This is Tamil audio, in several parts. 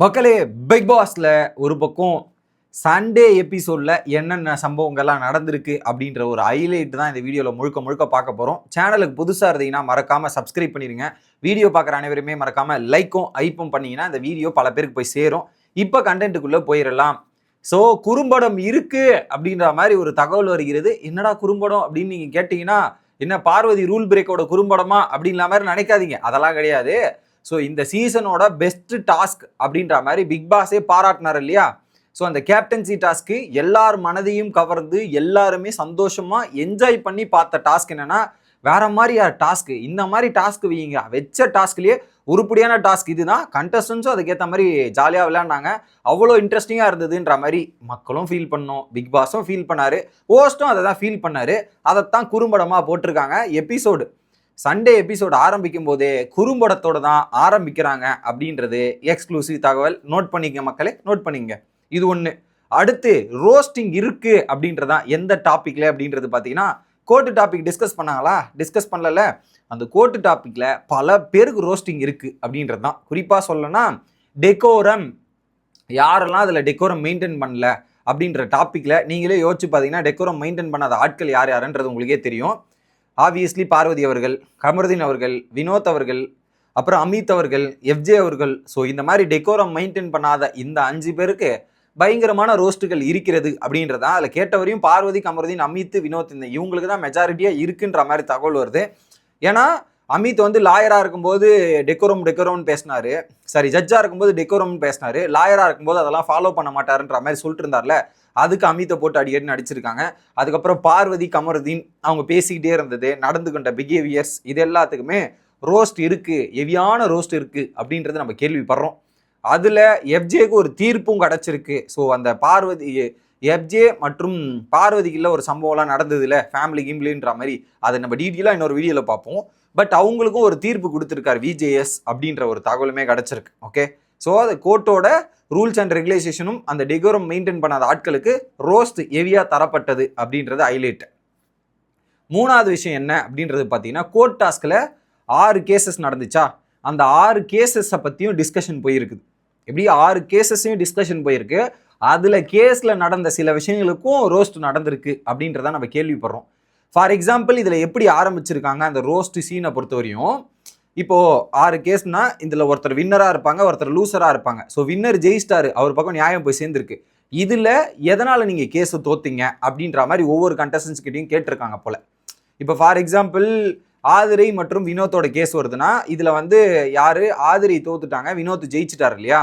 மக்களே பிக் பாஸ்ல ஒரு பக்கம் சண்டே எபிசோடில் என்னென்ன சம்பவங்கள்லாம் நடந்திருக்கு அப்படின்ற ஒரு ஹைலைட் தான் இந்த வீடியோவில் முழுக்க முழுக்க பார்க்க போகிறோம் சேனலுக்கு புதுசாக இருந்தீங்கன்னா மறக்காமல் சப்ஸ்கிரைப் பண்ணிடுங்க வீடியோ பார்க்குற அனைவருமே மறக்காமல் லைக்கும் ஐப்பும் பண்ணிங்கன்னா இந்த வீடியோ பல பேருக்கு போய் சேரும். இப்போ கண்டென்ட்டுக்குள்ளே போயிடலாம் ஸோ குறும்படம் இருக்குது அப்படின்ற மாதிரி ஒரு தகவல் வருகிறது. என்னடா குறும்படம் அப்படின்னு நீங்கள் கேட்டிங்கன்னா என்ன பார்வதி ரூல் பிரேக்கோட குறும்படமா அப்படின்ற மாதிரி நினைக்காதீங்க. அதெல்லாம் கிடையாது. ஸோ இந்த சீசனோட பெஸ்ட் டாஸ்க் அப்படின்ற மாதிரி பிக் பாஸே பாராட்டினார் இல்லையா? ஸோ அந்த கேப்டன்சி டாஸ்க்கு எல்லார் மனதையும் கவர்ந்து எல்லாருமே சந்தோஷமாக என்ஜாய் பண்ணி பார்த்த டாஸ்க் என்னென்னா வேற மாதிரி டாஸ்க்கு இந்த மாதிரி டாஸ்க் வைங்க. வச்ச டாஸ்க்லேயே உருப்படியான டாஸ்க் இதுதான். கண்டஸ்டன்ஸும் அதுக்கேற்ற மாதிரி ஜாலியாக விளையாண்டாங்க. அவ்வளோ இன்ட்ரெஸ்டிங்காக இருந்ததுன்ற மாதிரி மக்களும் ஃபீல் பண்ணோம். பிக் பாஸும் ஃபீல் பண்ணார். ஹோஸ்ட்டும் அதை தான் ஃபீல் பண்ணார். அதைத்தான் குறும்படமாக போட்டிருக்காங்க. எபிசோடு சண்டே எபிசோடு ஆரம்பிக்கும் போதே குறும்படத்தோட தான் ஆரம்பிக்கிறாங்க அப்படின்றது எக்ஸ்க்ளூசிவ் தகவல். நோட் பண்ணிக்க மக்களே நோட் பண்ணிங்க இது ஒன்று அடுத்து ரோஸ்டிங் இருக்கு அப்படின்றதான் எந்த டாப்பிக்கில் அப்படின்றது பார்த்தீங்கன்னா கோர்ட்டு டாபிக் டிஸ்கஸ் பண்ணாங்களா? டிஸ்கஸ் பண்ணல அந்த கோர்ட்டு டாப்பிக்கில் பல பேருக்கு ரோஸ்டிங் இருக்குது அப்படின்றது தான். குறிப்பாக சொல்லணும்னா டெக்கோரம் யாரெல்லாம் அதில் டெக்கோரம் மெயின்டைன் பண்ணல அப்படின்ற டாப்பிக்கில் நீங்களே யோசிச்சு பார்த்தீங்கன்னா டெக்கோரம் மெயின்டைன் பண்ணாத ஆட்கள் யார் யாருன்றது உங்களுக்கே தெரியும். ஆப்வியஸ்லி பார்வதி அவர்கள் கமருதீன் அவர்கள் வினோத் அவர்கள் அப்புறம் அமித் அவர்கள் எஃப்ஜே அவர்கள். ஸோ இந்த மாதிரி டெக்கோரம் மெயின்டைன் பண்ணாத இந்த அஞ்சு பேருக்கு பயங்கரமான ரோஸ்ட்டுகள் இருக்கிறது அப்படின்றதான் அதில் கேட்டவரையும் பார்வதி கமருதீன் அமித் வினோத் இந்த இவங்களுக்கு தான் மெஜாரிட்டியாக இருக்குன்ற மாதிரி தகவல் வருது. ஏன்னா அமித் வந்து லாயராக இருக்கும்போது டெக்கோரம் டெக்கோரம்னு பேசினாரு. சாரி ஜட்ஜாக இருக்கும்போது டெக்கோரம்னு பேசினாரு. லாயராக இருக்கும்போது அதெல்லாம் ஃபாலோ பண்ண மாட்டாருன்ற மாதிரி சொல்லிட்டு இருந்தார்ல. அதுக்கு அமித்தை போட்டு அடிக்கடி நடிச்சிருக்காங்க. அதுக்கப்புறம் பார்வதி கமருதீன் அவங்க பேசிக்கிட்டே இருந்தது. நடந்து கொண்ட பிஹேவியர்ஸ் இது எல்லாத்துக்குமே ரோஸ்ட் இருக்குது எவியான ரோஸ்ட் இருக்குது அப்படின்றது நம்ம கேள்விப்படுறோம். அதில் எஃப்ஜேக்கு ஒரு தீர்ப்பும் கிடச்சிருக்கு. ஸோ அந்த பார்வதி எஃப்ஜே மற்றும் பார்வதிக்குள்ள ஒரு சம்பவம்லாம் இல்லை ஃபேமிலி கிம்லின்ற மாதிரி. அதை நம்ம டீட்டெயிலாக இன்னொரு வீடியோவில் பார்ப்போம். பட் அவங்களுக்கும் ஒரு தீர்ப்பு கொடுத்துருக்காரு விஜேஎஸ் அப்படின்ற ஒரு தகவலுமே கிடச்சிருக்கு ஓகே ஸோ அது கோர்ட்டோட ரூல்ஸ் அண்ட் ரெகுலேஷேஷனும் அந்த டெகோரம் மெயின்டைன் பண்ணாத ஆட்களுக்கு ரோஸ்ட் ஹெவியாக தரப்பட்டது அப்படின்றது ஹைலைட் மூணாவது விஷயம் என்ன அப்படின்றது பார்த்தீங்கன்னா கோர்ட் டாஸ்கில் ஆறு கேசஸ் நடந்துச்சா? அந்த ஆறு கேசஸை பற்றியும் டிஸ்கஷன் போயிருக்குது எப்படி? ஆறு கேசஸையும் டிஸ்கஷன் போயிருக்கு. அதில் கேஸில் நடந்த சில விஷயங்களுக்கும் ரோஸ்ட் நடந்திருக்கு அப்படின்றத நம்ம கேள்விப்படுறோம். ஃபார் எக்ஸாம்பிள் இதில் எப்படி ஆரம்பிச்சிருக்காங்க அந்த ரோஸ்ட் சீனை பொறுத்தவரையும் இப்போது ஆறு கேஸ்னா இதில் ஒருத்தர் வின்னராக இருப்பாங்க ஒருத்தர் லூசராக இருப்பாங்க. ஸோ வின்னர் ஜெயிஸ்டார் அவர் பக்கம் நியாயம் போய் சேர்ந்துருக்கு. இதில் எதனால் நீங்கள் கேஸை தோத்தீங்க அப்படின்ற மாதிரி ஒவ்வொரு கண்டஸ்டன்ஸ்கிட்டையும் கேட்டிருக்காங்க போல். இப்போ ஃபார் எக்ஸாம்பிள் ஆதிரை மற்றும் வினோத்தோட கேஸ் வருதுன்னா இதில் வந்து யார்? ஆதிரை தோத்துட்டாங்க வினோத் ஜெயிச்சிட்டார் இல்லையா?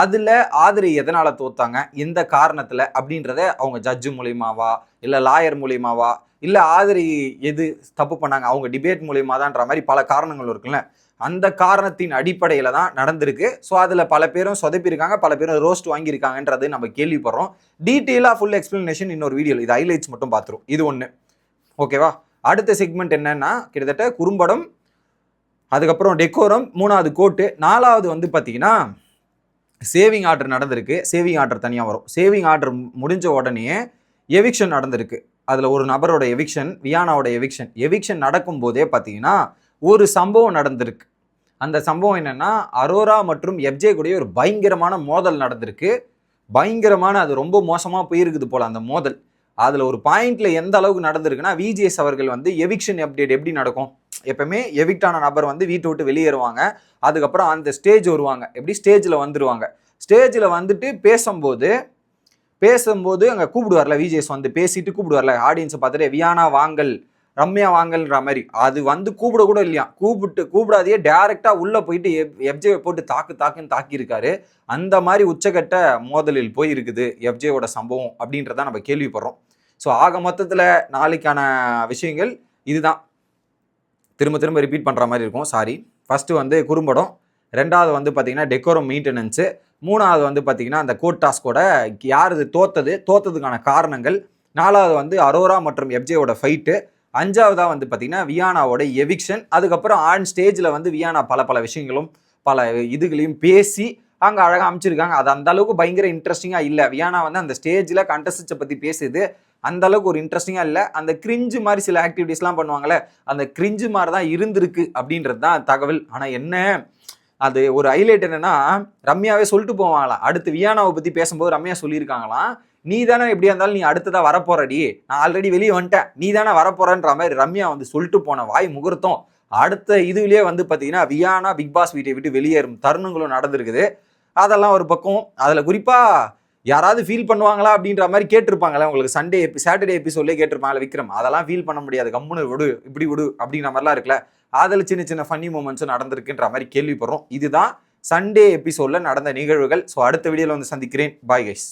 அதில் ஆதிரி எதனால் தோத்தாங்க? எந்த காரணத்தில்? அப்படின்றத அவங்க ஜட்ஜு மூலியமாவா? இல்லை லாயர் மூலியமாவா? இல்லை ஆதிரி எது தப்பு பண்ணாங்க? அவங்க டிபேட் மூலியமா தான்ற மாதிரி பல காரணங்கள் இருக்குல்ல. அந்த காரணத்தின் அடிப்படையில் தான் நடந்திருக்கு. ஸோ அதில் பல பேரும் சொதப்பியிருக்காங்க. பல பேரும் ரோஸ்ட் வாங்கியிருக்காங்கன்றது நம்ம கேள்விப்படுறோம். டீட்டெயிலாக ஃபுல் எக்ஸ்ப்ளனேஷன் இன்னொரு வீடியோ இது ஹைலைட்ஸ் மட்டும் பார்த்துரும். இது ஒன்று ஓகேவா அடுத்த செக்மெண்ட் என்னன்னா கிட்டத்தட்ட குறும்படம் அதுக்கப்புறம் டெக்கோரம் மூணாவது கோட்டு நாலாவது வந்து பார்த்தீங்கன்னா சேவிங் ஆர்டர் நடந்திருக்கு. சேவிங் ஆர்டர் தனியாக வரும். சேவிங் ஆர்டர் முடிஞ்ச உடனே எவிக்ஷன் நடந்திருக்கு. அதில் ஒரு நபரோட எவிக்ஷன் வியானாவோட எவிக்ஷன் எவிக்ஷன் நடக்கும்போதே பார்த்தீங்கன்னா ஒரு சம்பவம் நடந்திருக்கு. அந்த சம்பவம் என்னென்னா அரோரா மற்றும் எஃப்ஜே கூடயே ஒரு பயங்கரமான மோதல் நடந்திருக்கு. பயங்கரமான அது ரொம்ப மோசமாக போயிருக்குது போல் அந்த மோதல். அதில் ஒரு பாயிண்டில் எந்த அளவுக்கு நடந்திருக்குன்னா விஜிஎஸ் அவர்கள் வந்து எவிக்ஷன் அப்டேட் எப்படி நடக்கும்? எப்பவுமே எவிக்டான நபர் வந்து வீட்டை விட்டு வெளியேறுவாங்க. அதுக்கப்புறம் அந்த ஸ்டேஜ் வருவாங்க. எப்படி? ஸ்டேஜில் வந்துடுவாங்க ஸ்டேஜில் வந்துட்டு பேசும்போது பேசும்போது அங்கே கூப்பிடுவார்ல விஜேஸ் வந்து பேசிட்டு கூப்பிடுவார்ல ஆடியன்ஸை பார்த்துட்டு வியானா வாங்கல் ரம்யா வாங்கல்ன்ற மாதிரி. அது வந்து கூப்பிட கூட இல்லையா? கூப்பிட்டு கூப்பிடாதையே டேரெக்டாக உள்ளே போயிட்டு எஃப்ஜே போட்டு தாக்கு தாக்குன்னு தாக்கியிருக்காரு. அந்த மாதிரி உச்சகட்ட மோதலில் போய் இருக்குது எஃப்ஜேவோட சம்பவம் அப்படின்றத நம்ம கேள்விப்படுறோம். ஸோ ஆக மொத்தத்தில் நாளைக்கான விஷயங்கள் இதுதான். திரும்ப திரும்ப ரிப்பீட் பண்ணுற மாதிரி இருக்கும். சாரி ஃபஸ்ட்டு வந்து குறும்படம். ரெண்டாவது வந்து பார்த்தீங்கன்னா டெக்கோரம் மெயின்டெனன்ஸு மூணாவது வந்து பார்த்தீங்கன்னா அந்த கோட் டாஸ்கோட யார் இது தோத்தது தோத்ததுக்கான காரணங்கள். நாலாவது வந்து அரோரா மற்றும் எப்ஜேவோட ஃபைட்டு அஞ்சாவதாக வந்து பார்த்திங்கன்னா வியானாவோட எவிக்ஷன் அதுக்கப்புறம் ஆன் ஸ்டேஜில் வந்து வியானா பல பல விஷயங்களும் பல இதுகளையும் பேசி அங்கே அழகாக அமைச்சிருக்காங்க. அது அந்த அளவுக்கு பயங்கர இன்ட்ரெஸ்டிங்காக இல்லை. வியானா வந்து அந்த ஸ்டேஜில் கண்டஸ்டை பற்றி பேசுது. அந்த அளவுக்கு ஒரு இன்ட்ரெஸ்டிங்காக இல்லை. அந்த கிரிஞ்சு மாதிரி சில ஆக்டிவிட்டீஸ்லாம் பண்ணுவாங்கள்ல அந்த கிரிஞ்சு மாதிரி தான் இருந்திருக்கு அப்படின்றது தான் தகவல். ஆனால் என்ன? அது ஒரு ஹைலைட் என்னன்னா ரம்யாவே சொல்லிட்டு போவாங்களாம். அடுத்து வியானாவை பற்றி பேசும்போது ரம்யா சொல்லியிருக்காங்களாம் நீ தானே எப்படியா இருந்தாலும் நீ அடுத்ததாக வரப்போறடி. நான் ஆல்ரெடி வெளியே வந்துட்டேன். நீ தானே வரப்போறன்ற மாதிரி ரம்யா வந்து சொல்லிட்டு போன வாய் முகூர்த்தம். அடுத்த இதுலேயே வந்து பார்த்தீங்கன்னா வியானா பிக் பாஸ் வீட்டை விட்டு வெளியேறும் தருணங்களும் நடந்திருக்குது. அதெல்லாம் ஒரு பக்கம். அதில் குறிப்பாக யாராவது ஃபீல் பண்ணுவாங்களா அப்படின்ற மாதிரி கேட்டிருப்பாங்களே உங்களுக்கு சண்டே எபி சாட்டர்டே எபிசோட்லேயே கேட்டிருப்பாங்களே விக்ரம். அதெல்லாம் ஃபீல் பண்ண முடியாது. கம்முன்னு விடு இப்படி விடு அப்படிங்கிற மாதிரிலாம் இருக்குல்ல. அதில் சின்ன சின்ன ஃபன்னி மூமெண்ட்ஸும் நடந்திருக்குன்ற மாதிரி கேள்விப்படுறோம். இதுதான் சண்டே எபிசோடில் நடந்த நிகழ்வுகள். ஸோ அடுத்த வீடியோவில் வந்து சந்திக்கிறேன். Bye guys